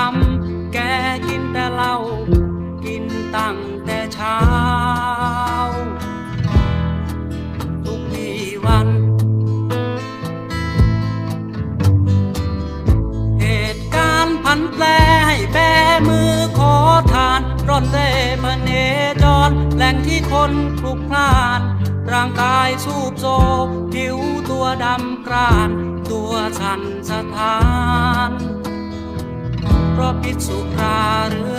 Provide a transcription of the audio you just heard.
ทำแกกินแต่เหล้ากินตั้งแต่เช้า ทุกีวัน เหตุการณ์ผันแปรให้แบมือขอทานร่อนเร่พเนจรแหล่งที่คนพลุกพลานร่างกายสูบโซผิวตัวดำกราน ตัวสันสะท้าน เพราะพิษสุราหรือ